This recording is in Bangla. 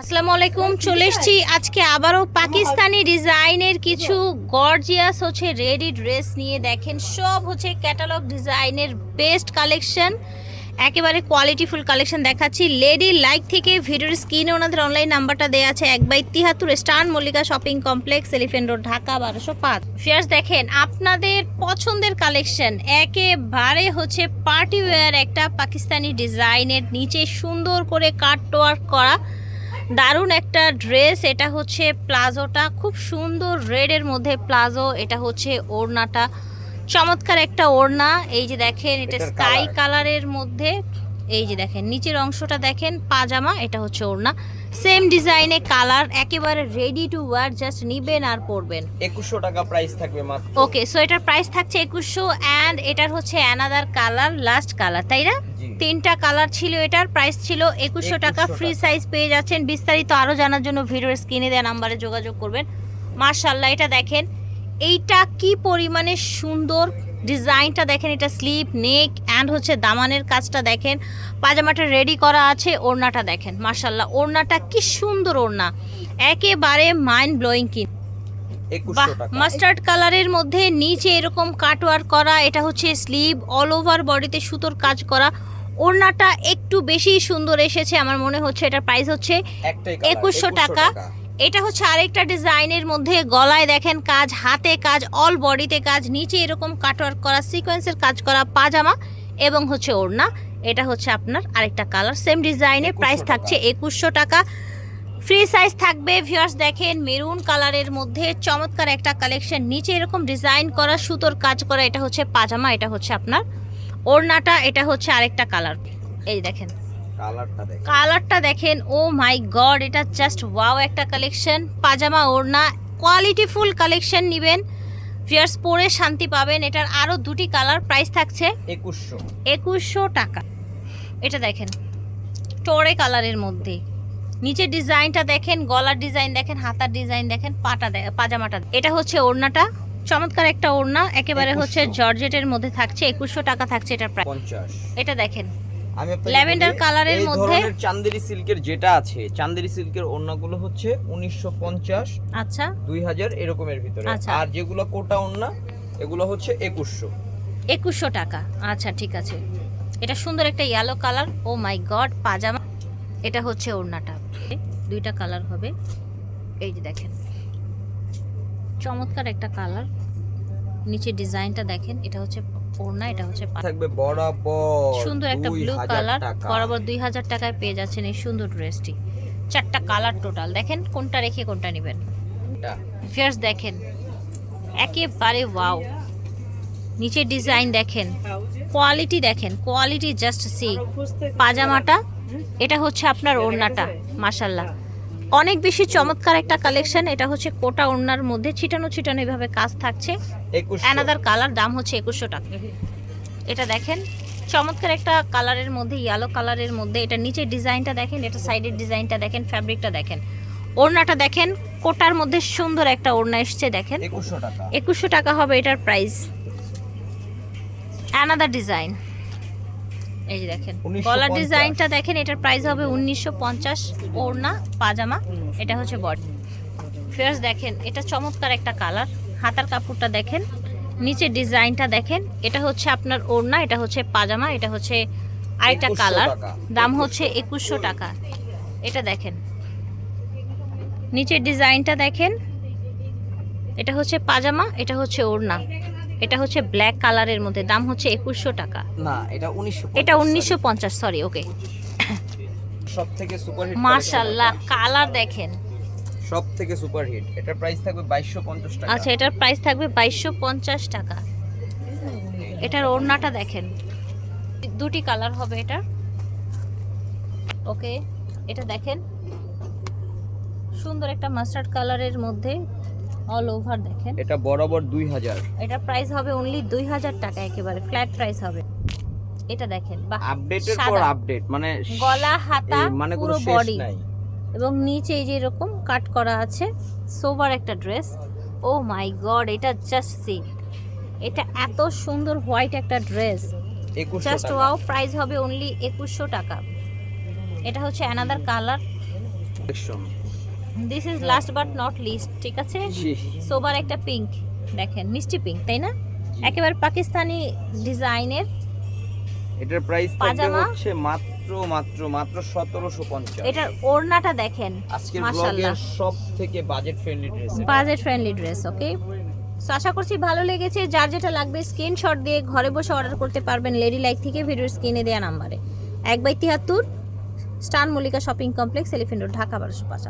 আসসালামু আলাইকুম চলে এসেছি আজকে আবারও পাকিস্তানি ডিজাইনের কিছু গর্জিয়াস হচ্ছে রেডি ড্রেস নিয়ে দেখেন সব হচ্ছে ক্যাটালগ ডিজাইনের বেস্ট কালেকশন একেবারে কোয়ালিটিফুল কালেকশন দেখাচ্ছি। লেডি লাইক থেকে ভিডিওর স্ক্রিনে ওনাদের অনলাইন নাম্বারটা দেওয়া আছে এক by তিহাত্তর star Mallika shopping complex elephant road Dhaka বারোশো পাঁচ। ফিয়ার্স দেখেন আপনাদের পছন্দের কালেকশন একেবারে হচ্ছে পার্টি ওয়্যার একটা পাকিস্তানি ডিজাইনের নিচে সুন্দর করে কাট ওয়ার্ক করা। দারুণ একটা ড্রেস এটা হচ্ছে প্লাজোটা খুব সুন্দর রেডের মধ্যে প্লাজো এটা হচ্ছে ওড়নাটা। চমৎকার একটা ওড়না এই যে দেখেন এটা স্কাই কালারের মধ্যে এই যে দেখেন নিচের অংশটা দেখেন পাজামা এটা হচ্ছে ওড়না। সেম ডিজাইনে কালার একেবারে রেডি টু ওয়ার জাস্ট নিবেন আর পরবেন। একুশশো টাকা প্রাইস থাকবে মাত্র। ওকে সো এটার প্রাইস থাকছে একুশশো অ্যান্ড এটার হচ্ছে অ্যানাদার কালার লাস্ট কালার তাই না? তিনটা কালার ছিল এটার প্রাইস ছিল একুশশো টাকা ফ্রি সাইজ পেয়ে যাচ্ছেন। বিস্তারিত আরও জানার জন্য ভিডিওর স্ক্রিনে দেওয়া নাম্বারে যোগাযোগ করবেন। মার্শাল্লাহ এটা দেখেন এইটা কি পরিমাণে সুন্দর ডিজাইনটা দেখেন এটা স্লিপ নেক অ্যান্ড হচ্ছে দামানের কাজটা দেখেন। পাজামাটা রেডি করা আছে ওড়নাটা দেখেন মার্শাল্লাহ ওড়নাটা কি সুন্দর ওড়না। একেবারে মাইন্ড ব্লোয়িং কি বাহ একুশশো মাস্টার্ড কালারের মধ্যে নিচে এরকম কাটওয়ার করা এটা হচ্ছে স্লিভ অল ওভার বডিতে সুতোর কাজ করা। ওড়নাটা একটু বেশি সুন্দর এসেছে আমার মনে হচ্ছে এটার প্রাইস হচ্ছে 2100 টাকা। এটা হচ্ছে আরেকটা ডিজাইনের মধ্যে গলায় দেখেন কাজ হাতে কাজ অল বডিতে কাজ নিচে এরকম কাটওয়ার্ক করা সিকোয়েন্সের কাজ করা পাজামা এবং হচ্ছে ওড়না। এটা হচ্ছে আপনার আরেকটা কালার সেম ডিজাইনে 2100 প্রাইস থাকছে একুশশো টাকা। ফ্রি সাইজ থাকবে ভিউয়ার্স দেখেন মেরুন কালারের মধ্যে চমৎকার একটা কালেকশন নিচে এরকম ডিজাইন করা সুতোর কাজ করা এটা হচ্ছে পাজামা এটা হচ্ছে আপনার ওড়নাটা এটা হচ্ছে আরেকটা কালার এই দেখেন। কালারটা দেখেন। ও মাই গড এটা জাস্ট ওয়াও একটা কালেকশন পাজামা ওড়না কোয়ালিটি ফুল কালেকশন নেবেন। ফিয়ার্স পরে শান্তি পাবেন। এটার আরও দুটি কালার প্রাইস থাকছে। একুশশো। একুশশো টাকা। এটা দেখেন টোরে কালারের মধ্যে। নিচের ডিজাইনটা দেখেন গলার ডিজাইন দেখেন হাতার ডিজাইন দেখেন পাটা পাজামাটা। এটা হচ্ছে ওড়নাটা। চমৎকার একটা ওড়না। একেবারে হচ্ছে জর্জেটের মধ্যে থাকছে। একুশশো টাকা থাকছে এটার প্রাইস এটা দেখেন আমি ল্যাভেন্ডার কালারের মধ্যে- ধরনের চান্দেরি সিল্কের যেটা আছে চান্দেরি সিল্কের ওড়নাগুলো হচ্ছে উনিশশো পঞ্চাশ আচ্ছা। দুই হাজার এরকমের ভিতরে। আচ্ছা। আর যেগুলো কোটা ওড়না এগুলো হচ্ছে একুশশো। একুশশো টাকা। আচ্ছা ঠিক আছে। এটা সুন্দর একটা yellow colour oh my god pyjama. এটা হচ্ছে ওড়নাটা। দুইটা কালার হবে। এই যে দেখেন। চমৎকার একটা কালার নিচে ডিজাইনটা দেখেন। এটা হচ্ছে ওড়না এটা হচ্ছে থাকবে বরাবর সুন্দর একটা ব্লু কালার বরাবর দুই হাজার টাকায় পেয়ে যাচ্ছেন এই সুন্দর ড্রেসটি চারটা কালার টোটাল দেখেন কোনটা রেখে কোনটা নেবেন। ফিয়ার্স দেখেন একেবারে ওয়াও নিচের ডিজাইন দেখেন কোয়ালিটি দেখেন কোয়ালিটি জাস্ট সি পাজামাটা এটা হচ্ছে আপনার ওড়নাটা মাশাল্লাহ অনেক বেশি চমৎকার একটা কালেকশন এটা হচ্ছে কোটা ওড়নার মধ্যে ছিটানো ছিটানো এভাবে কাজ থাকছে। অ্যানাদার কালার দাম হচ্ছে একুশশো টাকা। এটা দেখেন চমৎকার একটা কালারের মধ্যে ইয়েলো কালারের মধ্যে এটা নিচের ডিজাইনটা দেখেন এটা সাইডের ডিজাইনটা দেখেন ফ্যাব্রিকটা দেখেন। ওড়নাটা দেখেন কোটার মধ্যে সুন্দর একটা ওড়না এসছে দেখেন। একুশশো টাকা। হবে এটার প্রাইস অ্যানাদার ডিজাইন এই যে দেখেন গলার ডিজাইনটা দেখেন এটার প্রাইস হবে উনিশশো পঞ্চাশ ওড়না পাজামা এটা হচ্ছে বডি ফেয়ার্স দেখেন এটা চমৎকার একটা কালার হাতার কাপড়টা দেখেন নিচের ডিজাইনটা দেখেন এটা হচ্ছে আপনার ওড়না এটা হচ্ছে পাজামা এটা হচ্ছে আরেকটা কালার দাম হচ্ছে একুশশো টাকা। এটা দেখেন নিচের ডিজাইনটা দেখেন এটা হচ্ছে পাজামা এটা হচ্ছে ওড়না। এটা হচ্ছে ব্ল্যাক কালারের মধ্যে দাম হচ্ছে একুশশো টাকা। না এটা উনিশশো এটা উনিশশো পঞ্চাশ সরি ওকে সব থেকে সুপার হিট মার্শাল্লাহ কালার দেখেন। সব থেকে সুপার হিট এটার প্রাইস থাকবে বাইশশো পঞ্চাশ টাকা। আচ্ছা এটার প্রাইস থাকবে বাইশশো পঞ্চাশ টাকা। এটার ওড়নাটা দেখেন। দুটি কালার হবে এটা ওকে এটা দেখেন। সুন্দর একটা মাস্টার্ড কালারের মধ্যে অল ওভার দেখেন। এটা বরাবর দুই হাজার। এটা প্রাইস হবে অনলি দুই হাজার টাকা একেবারে ফ্ল্যাট প্রাইস হবে। এটা দেখেন বাহ আপডেটের পর। আপডেট মানে গলা হাতা মানে পুরো বডি এবং নিচে এই যে এরকম কাট করা আছে সোবার একটা ড্রেস ও মাই গড এটা জাস্ট সি এটা এত সুন্দর হোয়াইট একটা ড্রেস জাস্ট ওয়াও প্রাইস হবে অনলি একুশশো টাকা। এটা হচ্ছে another colour collection this is last but not least ঠিক আছে? সোবার একটা পিঙ্ক দেখেন মিষ্টি পিঙ্ক তাই না? একেবারে পাকিস্তানি ডিজাইনের এটার প্রাইস থাকবে পাজামা? হচ্ছে মাত্র মাত্র মাত্র সতেরোশো পঞ্চাশ। এটার ওড়নাটা দেখেন আজকের। ব্লগের সব থেকে budget friendly dress budget friendly dress okay so আশা করছি ভালো লেগেছে। যার যেটা লাগবে স্ক্রিনশট দিয়ে ঘরে বসে অর্ডার করতে পারবেন লেডি লাইক থেকে ভিডিওর স্ক্রিনে দেওয়া নাম্বারে এক বাই তিয়াত্তর star Mallika shopping complex elephant road Dhaka বারোশো পাঁচ